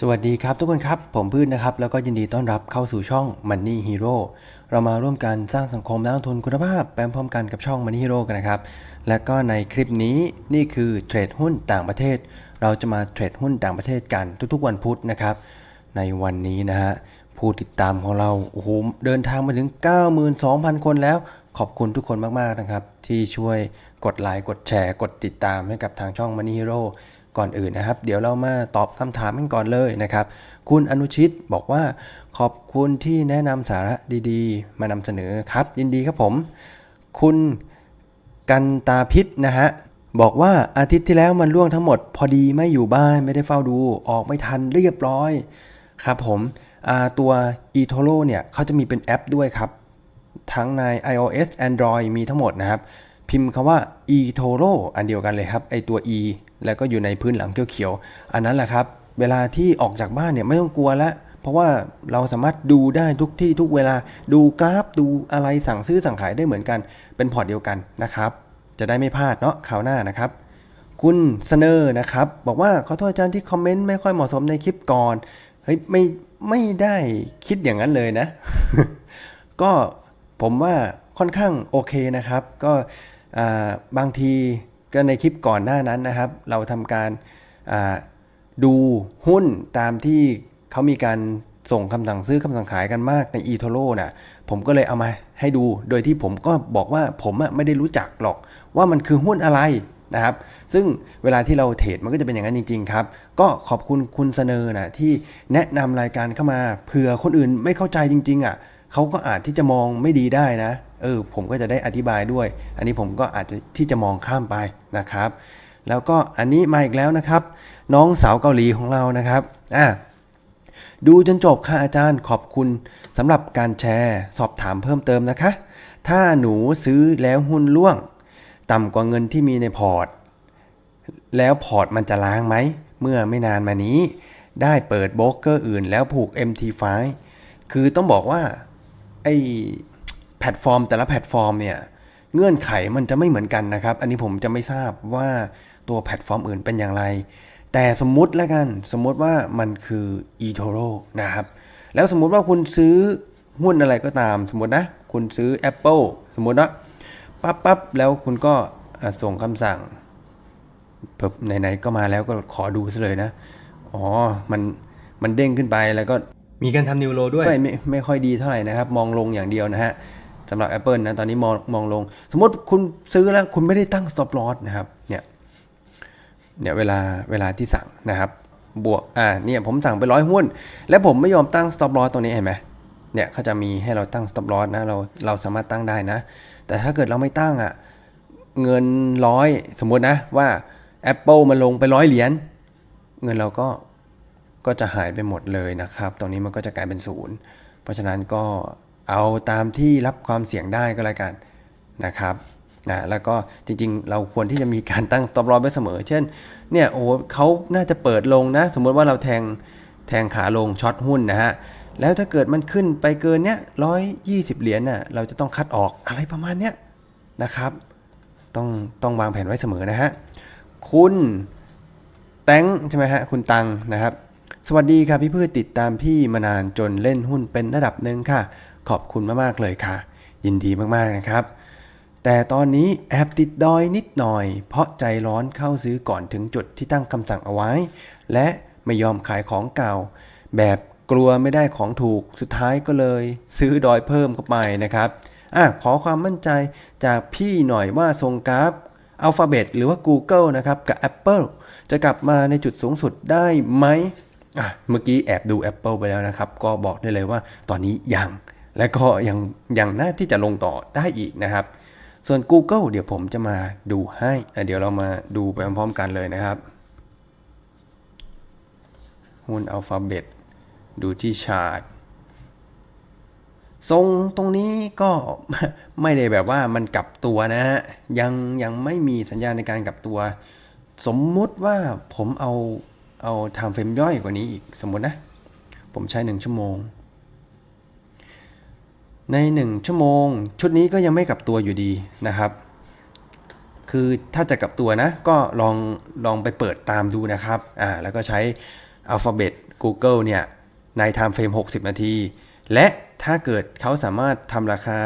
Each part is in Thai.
สวัสดีครับทุกคนครับ ผมพืชนะครับ แล้วก็ยินดีต้อนรับเข้าสู่ช่อง Money Hero เรามาร่วมกันสร้างสังคมนักลงทุนคุณภาพไปพร้อมกันกับช่อง Money Hero กันนะครับ และก็ในคลิปนี้นี่คือเทรดหุ้นต่างประเทศ เราจะมาเทรดหุ้นต่างประเทศกันทุกๆวันพุธนะครับ ในวันนี้นะฮะผู้ติดตามของเราโอ้โหเดินทางมาถึง 92,000 คนแล้วขอบคุณทุกคนมากๆนะครับ ที่ช่วยกดไลค์กดแชร์ กดติดตามให้กับทางช่อง Money Hero ก่อนอื่นนะครับ เดี๋ยวเรามาตอบคำถามกันก่อนเลยนะครับ คุณอนุชิตบอกว่า ขอบคุณที่แนะนำสาระดีๆ มานำเสนอครับ ยินดีครับผม คุณกันตาพิษนะฮะบอกว่าอาทิตย์ที่แล้วมันล่วงทั้งหมด พอดีไม่อยู่บ้านไม่ได้เฝ้าดูออกไม่ทันเรียบร้อยครับผมตัว eToro เนี่ยเขาจะมีเป็นแอปด้วยครับ ทั้งใน iOS Android มีทั้งหมดนะครับ พิมพ์คำว่า eToro อันเดียวกันเลยครับ ไอตัว e แล้วก็อยู่ในพื้นหลังเขียวๆอันนั้นแหละครับ เวลาที่ออกจากบ้านเนี่ยไม่ต้องกลัวล้วเพราะว่าเราสามารถดูได้ทุกที่ทุกเวลาดูกราฟดูอะไรสั่งซื้อสั่งขายได้เหมือนกัน เป็นพอร์ตเดียวกันนะครับ จะได้ไม่พลาดเนาะคราวหน้านะครับคุณเสนอนะครับ บอกว่าขอโทษอาจารย์ที่คอมเมนต์ไม่ค่อยเหมาะสมในคลิปก่อนเฮ้ยไม่ไม่ได้คิดอย่างนั้นเลยนะ ก็ผมว่าค่อนข้างโอเคนะครับ ก็บางที ก็ในคลิปก่อนหน้านั้นนะครับ เราทำการดูหุ้นตามที่เขามีการส่งคำสั่งซื้อคำสั่งขายกันมากใน eToro นะผมก็เลยเอามาให้ดู โดยที่ผมก็บอกว่าผมไม่ได้รู้จักหรอกว่ามันคือหุ้นอะไรนะครับ ซึ่งเวลาที่เราเทรดมันก็จะเป็นอย่างนั้นจริง ๆ ครับ ก็ขอบคุณคุณเสนอนะที่แนะนำรายการเข้ามาเผื่อคนอื่นไม่เข้าใจจริง ๆอะเขาก็อาจที่จะมองไม่ดีได้นะ เออผมก็จะได้อธิบายด้วย อันนี้ผมก็อาจจะที่จะมองข้ามไปนะครับ แล้วก็อันนี้มาอีกแล้วนะครับ น้องสาวเกาหลีของเรานะครับอะดูจนจบค่ะอาจารย์ขอบคุณสำหรับการแชร์สอบถามเพิ่มเติมนะคะ ถ้าหนูซื้อแล้วหุ้นล่วง ต่ำกว่าเงินที่มีในพอร์ต แล้วพอร์ตมันจะล้างไหม เมื่อไม่นานมานี้ ได้เปิดโบรกเกอร์อื่นแล้วผูก MT5 คือต้องบอกว่าไอ พลตฟอร์ม แต่ละแพลตฟอร์มเนี่ยเงื่อนไขมันจะไม่เหมือนกันนะครับ อันนี้ผมจะไม่ทราบว่าตัวแพลตฟอร์มอื่นเป็นอย่างไร แต่สมมุติแล้วกันสมมุติว่ามันคือ eToro นะครับ แล้วสมมุติว่าคุณซื้อหุ้นอะไรก็ตาม สมมตินะ คุณซื้อ Apple สมมตินะปั๊บปั๊บแล้วคุณก็อะส่งคำสั่งเพิ่ไหนๆก็มาแล้วก็ขอดูซะเลยนะ อ๋อ มันมันเด้งขึ้นไปแล้วก็มีการทำนิวโรด้วย ไม่ไม่ไม่ค่อยดีเท่าไหร่นะครับ มองลงอย่างเดียวนะฮะ สำหรับ Apple นะตอนนี้มองมองลง สมมติคุณซื้อแล้วคุณไม่ได้ตั้ง stop loss นะครับเนี่ยเนี่ยเวลาเวลาที่สั่งนะครับ บวกอ่าเนี่ยผมสั่งไปร้อยหุ้น แล้วผมไม่ยอมตั้ง stop loss ตรงนี้เห็นไหมเนี่ยเขาจะมีให้เราตั้ง stop loss นะเราเราสามารถตั้งได้นะ แต่ถ้าเกิดเราไม่ตั้งอะเงินร้อยสมมตินะว่า Apple มันลงไปร้อยเหรียญเงินเราก็ก็จะหายไปหมดเลยนะครับ ตรงนี้มันก็จะกลายเป็นศูนย์เพราะฉะนั้นก็ เอาตามที่รับความเสี่ยงได้ก็แล้วกันนะครับนะแล้วก็จริงๆ เราควรที่จะมีการตั้ง stop loss ไว้เสมอ เช่นเนี่ยโอ้เขาน่าจะเปิดลงนะ สมมติว่าเราแทงแทงขาลงช็อตหุ้นนะฮะแล้วถ้าเกิดมันขึ้นไปเกินเนี้ยร้อยยี่สิบเหรียญน่ะเราจะต้องคัดออกอะไรประมาณเนี้ยนะครับ ต้องต้องวางแผนไว้เสมอนะฮะคุณแตงใช่ไหมฮะคุณตังนะครับ สวัสดีค่ะพี่พืชติดตามพี่มานานจนเล่นหุ้นเป็นระดับหนึ่งค่ะ ขอบคุณมากๆเลยค่ะ ยินดีมากๆนะครับ แต่ตอนนี้แอบติดดอยนิดหน่อย เพราะใจร้อนเข้าซื้อก่อนถึงจุดที่ตั้งคำสั่งเอาไว้ และไม่ยอมขายของเก่า แบบกลัวไม่ได้ของถูกสุดท้ายก็เลย ซื้อดอยเพิ่มเข้าไปนะครับอะขอความมั่นใจจากพี่หน่อยว่าทรงกราฟ Alphabet หรือว่า Google นะครับ กับ Apple จะกลับมาในจุดสูงสุดได้ไหมอะเมื่อกี้แอบดู Apple ไปแล้วนะครับ ก็บอกได้เลยว่าตอนนี้ยัง และก็ยังยังน่าที่จะลงต่อได้อีกนะครับ ส่วน Google เดี๋ยวผมจะมาดูให้เดี๋ยวเรามาดูไปพร้อมๆกันเลยนะครับหุ้น Alphabet ดูที่ชาร์ตทรงตรงนี้ก็ไม่ได้แบบว่ามันกลับตัวนะฮะยังยังไม่มีสัญญาณในการกลับตัว สมมุติว่าผมเอาเอาทม์เฟรมย่อยกว่านี้อีกสมมตินะ ผมใช้หนึ่งชั่วโมง ในหนึ่งชั่วโมง ชุดนี้ก็ยังไม่กลับตัวอยู่ดีนะครับ คือถ้าจะกลับตัวนะ ก็ลองลองไปเปิดตามดูนะครับอ่าแล้วก็ใช้ Alphabet Google เนี่ย ใน time frame 60 นาที และถ้าเกิดเขาสามารถทำราคา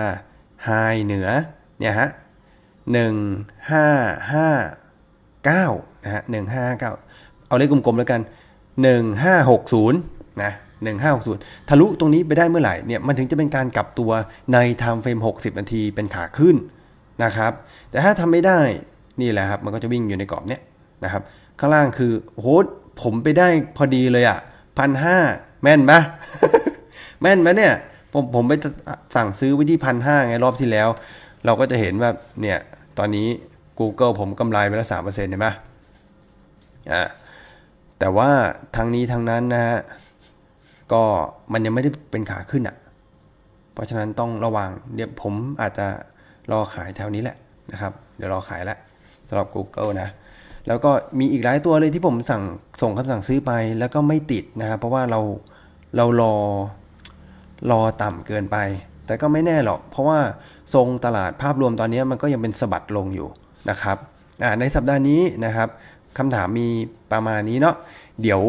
High เหนือ เนี่ยฮะ 1559 นะฮะ 1559เอาเลขกลมๆแล้วกัน 1560 นะ 1560 ทะลุตรงนี้ไปได้เมื่อไหร่เนี่ยมันถึงจะเป็นการกลับตัวใน time frame 60 นาทีเป็นขาขึ้นนะครับ แต่ถ้าทำไม่ได้นี่แหละครับมันก็จะวิ่งอยู่ในกรอบเนี้ยนะครับ ข้างล่างคือโหผมไปได้พอดีเลยอะพันห้าแม่นปะแม่นไหมเนี่ยผมผมไปสั่งซื้อไว้ที่พันห้าไงรอบที่แล้ว เราก็จะเห็นว่าเนี่ยตอนนี้ Google ผมกำไรไปแล้วสามเปอร์เซ็นต์เห็นไหมอ่าแต่ว่าทางนี้ทางนั้นนะฮะ ก็มันยังไม่ได้เป็นขาขึ้นอะ เพราะฉะนั้นต้องระวังเดี๋ยวผมอาจจะรอขายแถวนี้แหละนะครับ เดี๋ยวรอขายแล้วสำหรับ Google นะ แล้วก็มีอีกหลายตัวเลยที่ผมสั่งส่งคำสั่งซื้อไปแล้วก็ไม่ติดนะครับเพราะว่าเราเรารอรอต่ำเกินไป แต่ก็ไม่แน่หรอก เพราะว่าทรงตลาดภาพรวมตอนนี้มันก็ยังเป็นสะบัดลงอยู่นะครับในสัปดาห์นี้นะครับคำถามมีประมาณนี้เนาะเดี๋ยว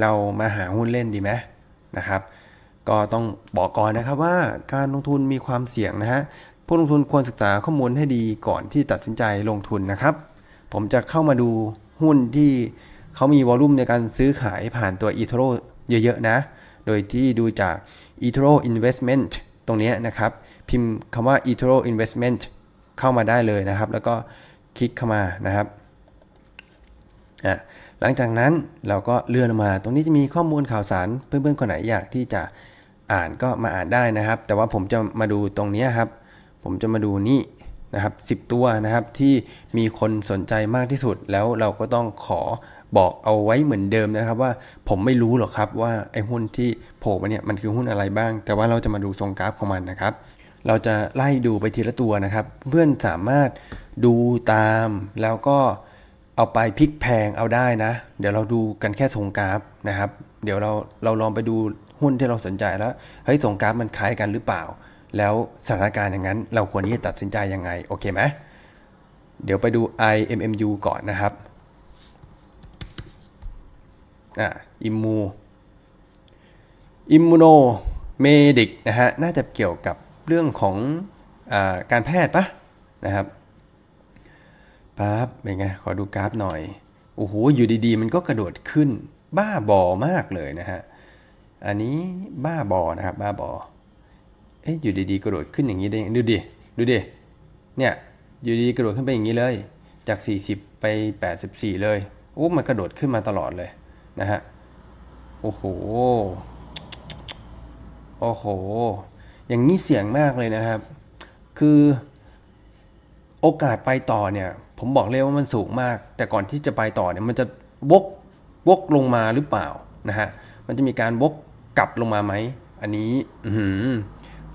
เรามาหาหุ้นเล่นดีไหม นะครับ ก็ต้องบอกก่อนนะครับว่าการลงทุนมีความเสี่ยงนะฮะผู้ลงทุนควรศึกษาข้อมูลให้ดีก่อนที่ตัดสินใจลงทุนนะครับ ผมจะเข้ามาดูหุ้นที่เขามีวอลุ่มในการซื้อขายผ่านตัว eToro เยอะๆนะ โดยที่ดูจาก eToro Investment ตรงนี้นะครับ พิมพ์คำว่า eToro Investment เข้ามาได้เลยนะครับ แล้วก็คลิกเข้ามานะครับ หลังจากนั้นเราก็เลื่อนมา ตรงนี้จะมีข้อมูลข่าวสารเพื่อนๆคนไหนอยากที่จะอ่านก็มาอ่านได้นะครับ แต่ว่าผมจะมาดูตรงนี้ครับ ผมจะมาดูนี่นะครับ 10 ตัวนะครับที่มีคนสนใจมากที่สุด แล้วเราก็ต้องขอบอกเอาไว้เหมือนเดิมนะครับ ว่าผมไม่รู้หรอกครับว่าไอ้หุ้นที่โผล่มาเนี่ยมันคือหุ้นอะไรบ้าง แต่ว่าเราจะมาดูทรงกราฟของมันนะครับ เราจะไล่ดูไปทีละตัวนะครับ เพื่อนสามารถดูตามแล้วก็ เอาไปพลิกแพงเอาได้นะ เดี๋ยวเราดูกันแค่ทรงกราฟนะครับ เดี๋ยวเราเราลองไปดูหุ้นที่เราสนใจแล้วเฮ้ยทรงกราฟมันคล้ายกันหรือเปล่า แล้วสถานการณ์อย่างนั้น เราควรที่จะตัดสินใจยังไงโอเคไหมเดี๋ยวไปดู IMMU ก่อนนะครับอ่าอิมมูอิมมูโนเมดิกนะฮะน่าจะเกี่ยวกับเรื่องของอการแพทย์ปะนะครับ ปั๊บเป็นไงขอดูกราฟหน่อย โอ้โห อยู่ดีๆ มันก็กระโดดขึ้น บ้าบอมากเลยนะฮะ อันนี้บ้าบอนะครับ บ้าบอ เอ๊ะ อยู่ดีๆ กระโดดขึ้นอย่างนี้ได้ยังดูดิ ดูดิ เนี่ย อยู่ดีๆ กระโดดขึ้นไปอย่างนี้เลย จาก 40 ไป 84 เลย โอ้มันกระโดดขึ้นมาตลอดเลยนะฮะ โอ้โห โอ้โห อย่างนี้เสี่ยงมากเลยนะครับ คือโอกาสไปต่อเนี่ย ผมบอกเลยว่ามันสูงมาก แต่ก่อนที่จะไปต่อเนี่ยมันจะวกวกลงมาหรือเปล่านะฮะมันจะมีการวกกลับลงมาไหม อันนี้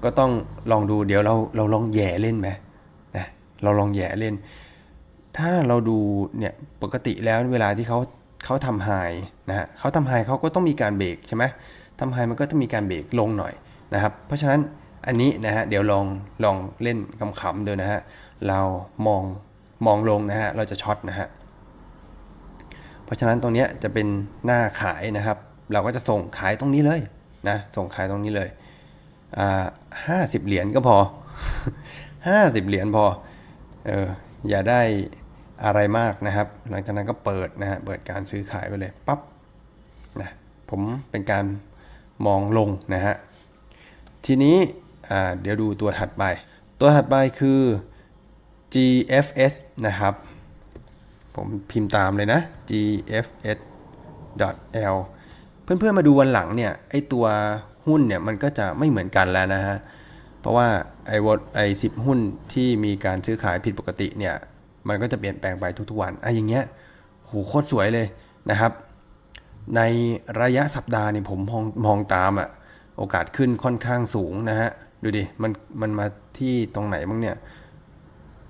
ก็ต้องลองดูเดี๋ยวเราเราลองแย่เล่นไหมนะเราลองแย่เล่น ถ้าเราดูเนี่ยปกติแล้วเวลาที่เขาเขาทำไฮนะฮะเขาทำไฮเขาก็ต้องมีการเบรกใช่ไหมทำไฮมันก็ต้องมีการเบรกลงหน่อยนะครับ เพราะฉะนั้นอันนี้นะฮะเดี๋ยวลองลองเล่นขำๆดูนะฮะเรามอง มองลงนะฮะเราจะช็อตนะฮะเพราะฉะนั้นตรงนี้จะเป็นหน้าขายนะครับ เราก็จะส่งขายตรงนี้เลยนะส่งขายตรงนี้เลยอ่าห้าสิบเหรียญก็พอห้าสิบเหรียญพอเอออย่าได้อะไรมากนะครับ หลังจากนั้นก็เปิดนะฮะเปิดการซื้อขายไปเลยปั๊บนะผมเป็นการมองลงนะฮะทีนี้อ่าเดี๋ยวดูตัวถัดไป ตัวถัดไปคือ GFS นะครับ ผมพิมพ์ตามเลยนะ GFS L เพื่อนๆมาดูวันหลังเนี่ยไอตัวหุ้นเนี่ยมันก็จะไม่เหมือนกันแล้วนะฮะ เพราะว่าไอวอไอสิบหุ้นที่มีการซื้อขายผิดปกติเนี่ยมันก็จะเปลี่ยนแปลงไปทุกๆวันไออย่างเงี้ยโหโคตรสวยเลยนะครับ ในระยะสัปดาห์นี่ผมมองมองตามอะโอกาสขึ้นค่อนข้างสูงนะฮะดูดิมันมันมาที่ตรงไหนบ้างเนี่ย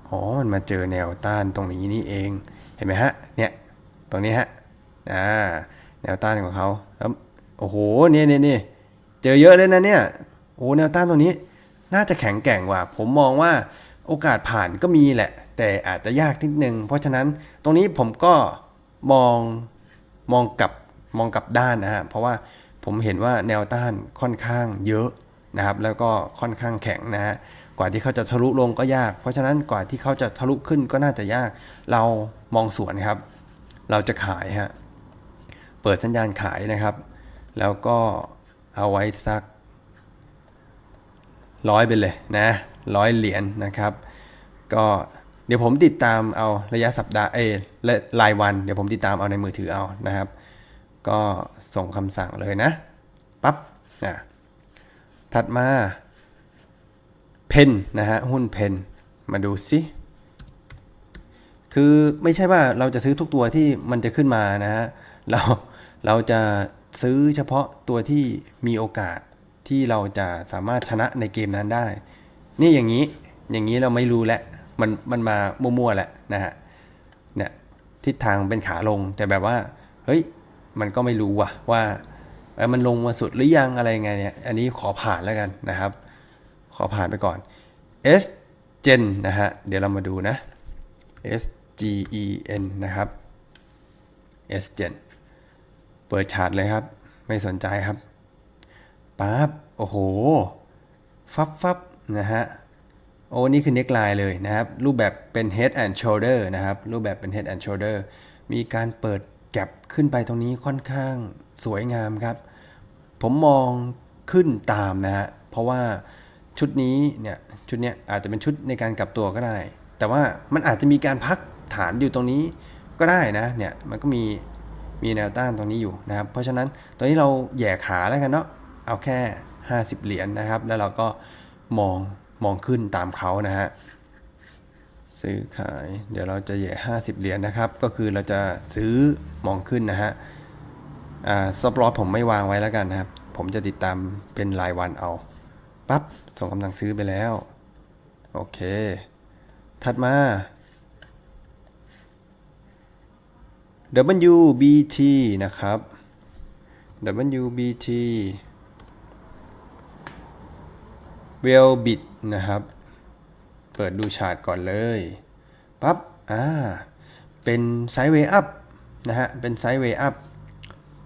อ๋อ มันมาเจอแนวต้านตรงนี้นี่เอง เห็นไหมฮะ เนี่ย ตรงนี้ฮะ อ่า แนวต้านของเขาแล้วโอ้โห เนี่ยเนี่ยเนี่ยเจอเยอะเลยนะเนี่ย โอ้แนวต้านตรงนี้ น่าจะแข็งแกร่งกว่า ผมมองว่าโอกาสผ่านก็มีแหละ แต่อาจจะยากนิดนึง เพราะฉะนั้นตรงนี้ผมก็มอง มองกับ มองกับด้านนะฮะ เพราะว่าผมเห็นว่าแนวต้านค่อนข้างเยอะ นะครับแล้วก็ค่อนข้างแข็งนะฮะกว่าที่เขาจะทะลุลงก็ยาก เพราะฉะนั้นกว่าที่เขาจะทะลุขึ้นก็น่าจะยาก เรามองสวนครับ เราจะขายฮะเปิดสัญญาณขายนะครับ แล้วก็เอาไว้สักร้อยไปเลยนะร้อยเหรียญนะครับ ก็เดี๋ยวผมติดตามเอาระยะสัปดาห์เอยและรายวัน เดี๋ยวผมติดตามเอาในมือถือเอานะครับ ก็ส่งคำสั่งเลยนะปั๊บนะ ถัดมาเพนนะฮะหุ้นเพนมาดูสิคือไม่ใช่ว่าเราจะซื้อทุกตัวที่มันจะขึ้นมานะฮะเราเราจะซื้อเฉพาะตัวที่มีโอกาสที่เราจะสามารถชนะในเกมนั้นได้ นี่อย่างนี้อย่างนี้เราไม่รู้แหละมันมันมามั่วๆแหละนะฮะเนี่ยทิศทางเป็นขาลงแต่แบบว่าเฮ้ยมันก็ไม่รู้ว่ะว่า มันลงมาสุดหรือยังอะไรไงเนี่ย อันนี้ขอผ่านแล้วกันนะครับ ขอผ่านไปก่อน S Gen นะฮะ เดี๋ยวเรามาดูนะ S G E N นะครับ S Gen เปิดชาร์ตเลยครับ ไม่สนใจครับปั๊บโอ้โห ฟับฟับนะฮะ โอ้นี่คือ neckline เลยนะครับ รูปแบบเป็น head and shoulder นะครับ รูปแบบเป็น head and shoulder มีการเปิดแก็บขึ้นไปตรงนี้ค่อนข้างสวยงามครับ ผมมองขึ้นตามนะฮะ เพราะว่าชุดนี้เนี่ยชุดเนี้ยอาจจะเป็นชุดในการกลับตัวก็ได้ แต่ว่ามันอาจจะมีการพักฐานอยู่ตรงนี้ก็ได้นะเนี่ยมันก็มีมีแนวต้านตรงนี้อยู่นะครับ เพราะฉะนั้นตอนนี้เราแย่ขาแล้วกันเนาะเอาแค่ 50 เหรียญนนะครับ แล้วเราก็มองมองขึ้นตามเขานะฮะซื้อขายเดี๋ยวเราจะแหย่50 เหรียญนะครับ ก็คือเราจะซื้อมองขึ้นนะฮะ ซอฟลอสผมไม่วางไว้แล้วกันนะครับ ผมจะติดตามเป็นรายวันเอาปั๊บส่งกำลังซื้อไปแล้ว โอเค ถัดมา WBT นะครับ WBT w e l b i t นะครับ เปิดดูชาร์ตก่อนเลยปั๊บอ่าเป็นไซด์เวย์อัพนะฮะ เป็นไซด์เวย์อัพ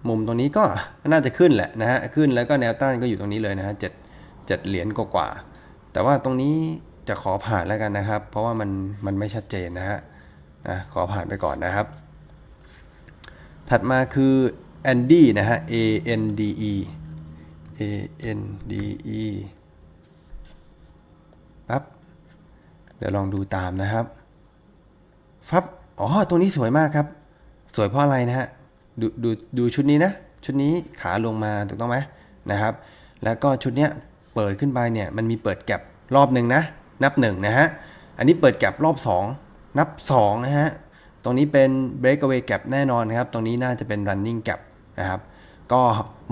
มุมตรงนี้ก็น่าจะขึ้นแหละนะฮะขึ้นแล้วก็แนวต้านก็อยู่ตรงนี้เลยนะฮะเจ็ดเจ็ดเหรียญกว่าแต่ว่าตรงนี้จะขอผ่านแล้วกันนะครับ เพราะว่ามันมันไม่ชัดเจนนะฮะนะขอผ่านไปก่อนนะครับ ถัดมาคือ Andy นะฮะ A N D E A N D E ปั๊บ เดี๋ยวลองดูตามนะครับ ฟับ อ๋อ ตรงนี้สวยมากครับ สวยเพราะอะไรนะฮะ ดูดูดูชุดนี้นะ ชุดนี้ขาลงมาถูกต้องไหมนะครับ แล้วก็ชุดเนี้ยเปิดขึ้นไปเนี่ยมันมีเปิดแก็บรอบหนึ่งนะ นับหนึ่งนะฮะ อันนี้เปิดแก็บรอบ 2 นับ2นะฮะ ตรงนี้เป็น breakaway gap แน่นอนครับ ตรงนี้น่าจะเป็น running gap นะครับ ก็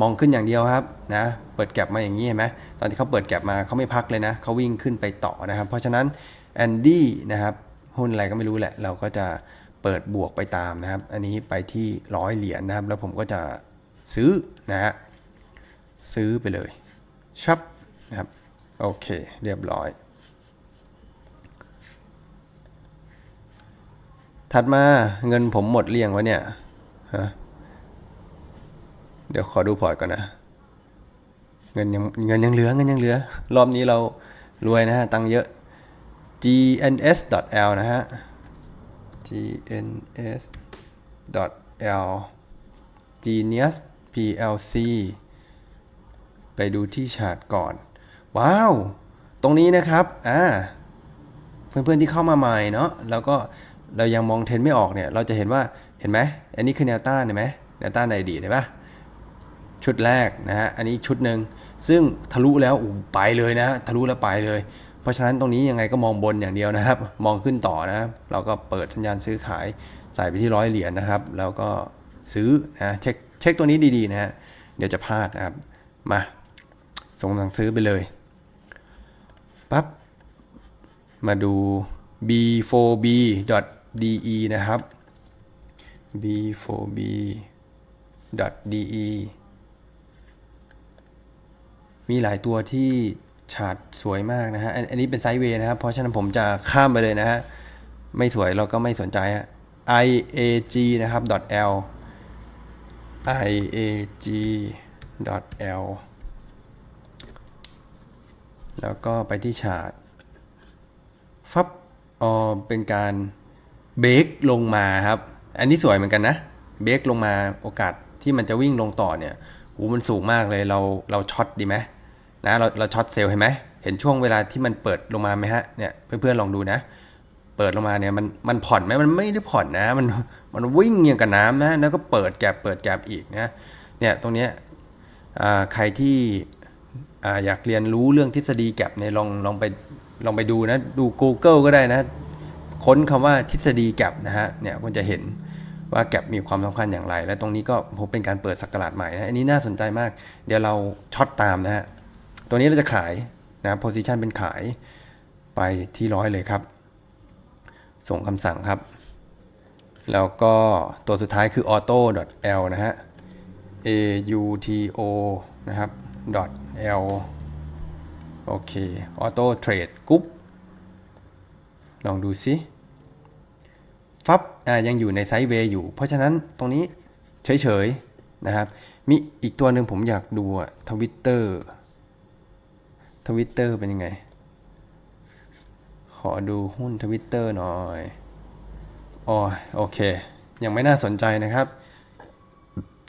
มองขึ้นอย่างเดียวครับนะ เปิดแก็บมาอย่างนี้เห็นไหมตอนที่เขาเปิดแก็บมาเขาไม่พักเลยนะเขาวิ่งขึ้นไปต่อนะครับ เพราะฉะนั้นแอนดี้นะครับหุ้นอะไรก็ไม่รู้แหละ เราก็จะ เปิดบวกไปตามนะครับ อันนี้ไปที่ร้อยเหรียญนะครับ แล้วผมก็จะซื้อนะฮะซื้อไปเลยชับนะครับโอเค เรียบร้อย ถัดมาเงินผมหมดเรียงวะเนี่ยฮะเดี๋ยวขอดูพอร์ตก่อนนะเงินยังเงินยังเหลือเงินยังเหลือ รอบนี้เรารวยนะฮะ ตังเยอะ gns.l นะฮะ gns.l genius plc ไปดูที่ชาร์ตก่อน ว้าว ตรงนี้นะครับ อ่า เพื่อนๆที่เข้ามาใหม่เนาะ แล้วก็เรายังมองเทรนไม่ออกเนี่ย เราจะเห็นว่า เห็นไหม อันนี้คือแนวต้านเห็นไหมแนวต้านในอดีตเห็นปะชุดแรกนะฮะ อันนี้ชุดหนึ่ง ซึ่งทะลุแล้วอู้ไปเลยนะฮะทะลุแล้วไปเลย เพราะฉะนั้นตรงนี้ยังไงก็มองบนอย่างเดียวนะครับ มองขึ้นต่อนะครับเราก็เปิดสัญญาณซื้อขายใส่ไปที่ร้อยเหรียญนะครับ แล้วก็ซื้อนะเช็คเช็คตัวนี้ดีๆนะฮะเดี๋ยวจะพลาดนะครับมาส่งกำลังซื้อไปเลยปั๊บมาดู b4b.de นะครับ b4b.de มีหลายตัวที่ ชาร์ตสวยมากนะฮะ อันนี้เป็นไซด์เวย์นะครับ เพราะฉะนั้นผมจะข้ามไปเลยนะฮะ ไม่สวยเราก็ไม่สนใจฮะ iag นะครับ .l iag l แล้วก็ไปที่ชาร์ตฟับอ๋อเป็นการเบรกลงมาครับ อันนี้สวยเหมือนกันนะ เบรกลงมาโอกาสที่มันจะวิ่งลงต่อเนี่ยหูมันสูงมากเลย เราเราช็อตดีไหม นะเราเราช็อตเซลล์เห็นไหมเห็นช่วงเวลาที่มันเปิดลงมาไหมฮะเนี่ยเพื่อนๆลองดูนะ เปิดลงมาเนี่ยมันมันผ่อนไหมมันไม่ได้ผ่อนนะ มันมันวิ่งอย่างกับน้ำนะแล้วก็เปิดแกลบเปิดแกลบอีกนะเนี่ยตรงเนี้ยใครที่ออยากเรียนรู้เรื่องทฤษฎีแกลบเนี่ยลองลองไปลองไปดูนะดู Google ก็ได้นะ ค้นคำว่าทฤษฎีแกลบนะฮะเนี่ยคุณจะเห็นว่าแกลบมีความสำคัญอย่างไร และตรงนี้ก็ผมเป็นการเปิดสักราชใหม่นะอันนี้น่าสนใจมาก เดี๋ยวเราช็อตตามนะฮะ ตัวนี้เราจะขายนะโพซิชันเป็นขายไปที่ร้อยเลยครับ ส่งคำสั่งครับ แล้วก็ตัวสุดท้ายคือ auto.l นะฮะ a u t o นะครับ .l โอเค auto trade กรุ๊ปลองดูซิฟับอ่ายังอยู่ในไซด์เวย์อยู่ เพราะฉะนั้นตรงนี้เฉยๆนะครับ มีอีกตัวหนึ่งผมอยากดูทวิตเตอร์ ทวิตเตอร์เป็นยังไง ขอดูหุ้นทวิตเตอร์หน่อยอ๋อโอเค ยังไม่น่าสนใจนะครับ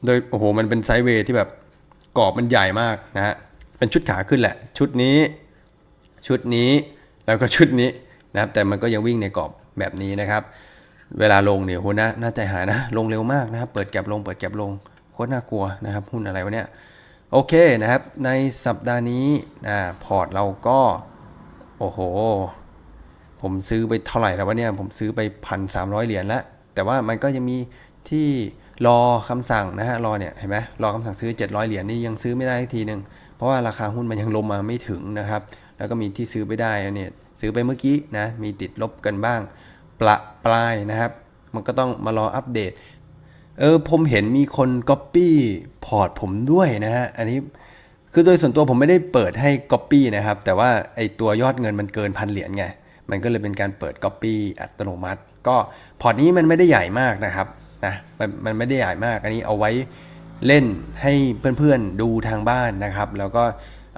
โดยโอ้โห มันเป็นไซด์เวย์ที่แบบกรอบมันใหญ่มากนะฮะ เป็นชุดขาขึ้นแหละ ชุดนี้ ชุดนี้ แล้วก็ชุดนี้นะครับ แต่มันก็ยังวิ่งในกรอบแบบนี้นะครับ เวลาลงเนี่ยโหน่าน่าใจหายนะ ลงเร็วมากนะครับ เปิดแก็บลง เปิดแก็บลง โคตรน่ากลัวนะครับ หุ้นอะไรวะเนี่ย โอเคนะครับ ในสัปดาห์นี้อ่าพอร์ตเราก็ โอ้โห ผมซื้อไปเท่าไหร่แล้ววะเนี่ย ผมซื้อไปพันสามร้อยเหรียญแล้ว แต่ว่ามันก็ยังมีที่รอคำสั่งนะฮะ รอเนี่ยเห็นไหมรอคำสั่งซื้อ 700 เหรียญนี่ยังซื้อไม่ได้ทีหนึ่งเพราะว่าราคาหุ้นมันยังลงมาไม่ถึงนะครับ แล้วก็มีที่ซื้อไปได้เนี่ยซื้อไปเมื่อกี้นะ มีติดลบกันบ้าง ประปลายนะครับ มันก็ต้องมารออัปเดต เออผมเห็นมีคนก๊อปปี้พอร์ตผมด้วยนะฮะ อันนี้คือโดยส่วนตัวผมไม่ได้เปิดให้ก๊อปปี้นะครับ แต่ว่าไอตัวยอดเงินมันเกินพันเหรียญไง มันก็เลยเป็นการเปิดก๊อปปี้อัตโนมัติ ก็พอร์ตนี้มันไม่ได้ใหญ่มากนะครับนะมันมันไม่ได้ใหญ่มาก อันนี้เอาไว้เล่นให้เพื่อนๆดูทางบ้านนะครับ แล้วก็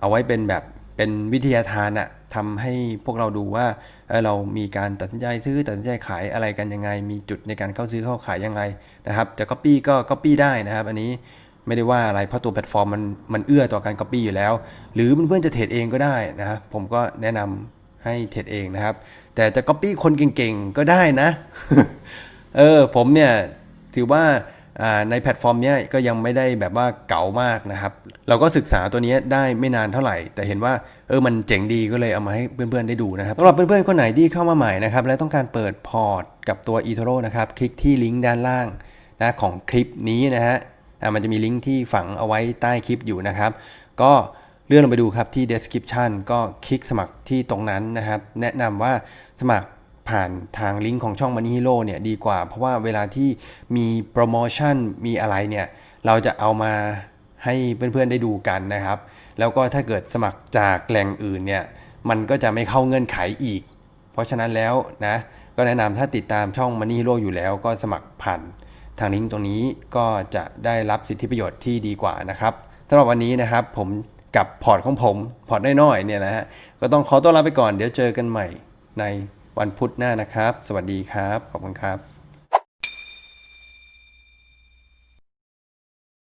เอาไว้เป็นแบบเป็นวิทยาทานอะ ทำให้พวกเราดูว่าเเรามีการตัดสินใจซื้อตัดสินใจขายอะไรกันยังไง มีจุดในการเข้าซื้อเข้าขายยังไงนะครับจะ Copy ก็ Copy ได้นะครับ อันนี้ไม่ได้ว่าอะไรเพราะตัวแพลตฟอร์มมันมันเอื้อต่อการ Copy อยู่แล้ว หรือเพื่อนๆจะเทรดเองก็ได้นะครับผมก็แนะนำให้เทรดเองนะครับ แต่จะ Copy คนเก่งๆก็ได้นะ เออผมเนี่ยถือว่า ในแพลตฟอร์มนี้ก็ยังไม่ได้แบบว่าเก๋ามากนะครับ เราก็ศึกษาตัวนี้ได้ไม่นานเท่าไหร่ แต่เห็นว่าเออมันเจ๋งดีก็เลยเอามาให้เพื่อนๆได้ดูนะครับสำหรับเพื่อนๆคนไหนที่เข้ามาใหม่นะครับและต้องการเปิดพอร์ตกับตัว eToro นะครับคลิกที่ลิงก์ด้านล่างนะของคลิปนี้นะฮะมันจะมีลิงก์ที่ฝังเอาไว้ใต้คลิปอยู่นะครับ ก็เลื่อนลงไปดูครับที่ description ก็คลิกสมัครที่ตรงนั้นนะครับ แนะนำว่าสมัคร ผ่านทางลิงก์ของช่อง Money Hero เนี่ยดีกว่า เพราะว่าเวลาที่มีโปรโมชั่นมีอะไรเนี่ยเราจะเอามาให้เพื่อนๆได้ดูกันนะครับ แล้วก็ถ้าเกิดสมัครจากแหล่งอื่นเนี่ยมันก็จะไม่เข้าเงื่อนไขอีก เพราะฉะนั้นแล้วนะก็แนะนำถ้าติดตามช่อง Money Hero อยู่แล้ว ก็สมัครผ่านทางลิงก์ตรงนี้ก็จะได้รับสิทธิประโยชน์ที่ดีกว่านะครับสำหรับวันนี้นะครับผมกับพอร์ตของผม พอร์ตน้อยๆเนี่ยนะฮะก็ต้องขอต้อนรับไปก่อนเดี๋ยวเจอกันใหม่ใน วันพุธหน้านะครับ สวัสดีครับ ขอบคุณครับ